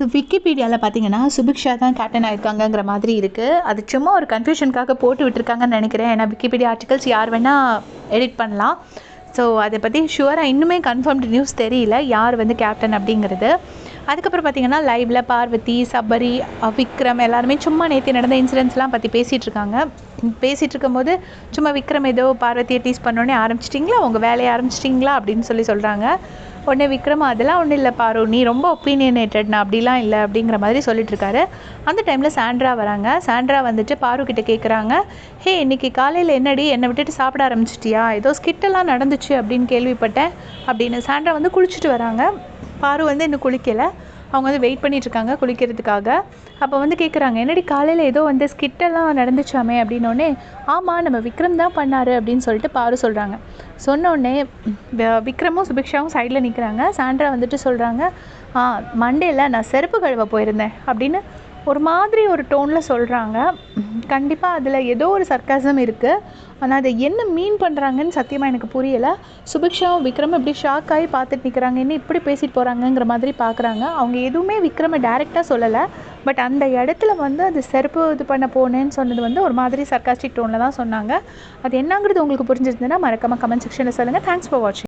So விக்கிபீடியாவில் பார்த்தீங்கன்னா சுபிக்ஷா தான் captain ஆயிருக்காங்கங்கிற மாதிரி இருக்குது அது சும்மா ஒரு கன்ஃபியூஷனுக்காக போட்டு விட்டுருக்காங்கன்னு நினைக்கிறேன். ஏன்னா விக்கிபீடியா ஆர்டிகல்ஸ் யார் வேணால் எடிட் பண்ணலாம். ஸோ அதை பற்றி ஷுவராக இன்னுமே கன்ஃபார்ம்டு நியூஸ் தெரியல. யார் வந்து கேப்டன் அப்படிங்கிறது. அதுக்கப்புறம் பார்த்தீங்கன்னா லைவில் பார்வதி சபரி விக்ரம் எல்லாருமே சும்மா நேற்று நடந்த இன்சிடென்ட்ஸ்லாம் பற்றி பேசிகிட்டு இருக்காங்க பேசிகிட்டு இருக்கும்போது சும்மா விக்ரம் ஏதோ பார்வதியை டீஸ் பண்ணோன்னே ஆரம்பிச்சிட்டிங்களா? உங்கள் வேலையை ஆரம்பிச்சிட்டிங்களா? அப்படின்னு சொல்லி சொல்கிறாங்க உடனே விக்ரம் அதெல்லாம் ஒன்றும் இல்லை பாரு நீ ரொம்ப ஒப்பீனியனேட்டட் நான் அப்படிலாம் இல்லை அப்படிங்கிற மாதிரி சொல்லிட்டு இருக்காரு அந்த டைமில் சாண்ட்ரா வராங்க. சாண்ட்ரா வந்துட்டு பாரு கிட்ட கேட்குறாங்க ஹே இன்னைக்கு காலையில் என்னடி? என்னை விட்டுட்டு சாப்பிட ஆரம்பிச்சிட்டியா? ஏதோ ஸ்கிட்டெல்லாம் நடந்துச்சு அப்படின்னு கேள்விப்பட்டேன் அப்படின்னு சாண்ட்ரா வந்து குளிச்சுட்டு வராங்க. பாரு வந்து இன்னும் குளிக்கலை. அவங்க வந்து வெயிட் பண்ணிகிட்ருக்காங்க குளிக்கிறதுக்காக. அப்போ வந்து கேட்குறாங்க என்னடி காலையில் ஏதோ வந்து ஸ்கிட்டெல்லாம் நடந்துச்சாமே? அப்படின்னோடனே ஆமாம் நம்ம விக்ரம் தான் பண்ணார் அப்படின்னு சொல்லிட்டு பாரு சொல்கிறாங்க சொன்னோடனே விக்ரமும் சுபிக்ஷாவும் சைடில் நிற்கிறாங்க சாண்ட்ரா வந்துட்டு சொல்கிறாங்க ஆ மண்டேல நான் செருப்பு கழுவ போயிருந்தேன் அப்படின்னு ஒரு மாதிரி ஒரு டோனில் சொல்கிறாங்க கண்டிப்பாக அதில் ஏதோ ஒரு சர்க்காசம் இருக்குது ஆனால் அதை என்ன மீன் பண்ணுறாங்கன்னு சத்தியமாக எனக்கு புரியலை. சுபிக்ஷாவும் விக்ரம் இப்படி ஷாக் ஆகி பார்த்துட்டு நிற்கிறாங்க என்ன இப்படி பேசிட்டு போகிறாங்கங்கிற மாதிரி பார்க்குறாங்க. அவங்க எதுவுமே விக்ரமை டேரெக்டாக சொல்லலை. பட் அந்த இடத்துல வந்து அது செருப்பு இது பண்ண போனேன்னு சொன்னது வந்து ஒரு மாதிரி சர்க்காஸ்டிக் டோனில் தான் சொன்னாங்க. அது என்னங்கிறது உங்களுக்கு புரிஞ்சிருந்ததுன்னா மறக்காமல் கமெண்ட் செக்ஷனில் சொல்லுங்கள் தேங்க்ஸ் ஃபார் வாட்சிங்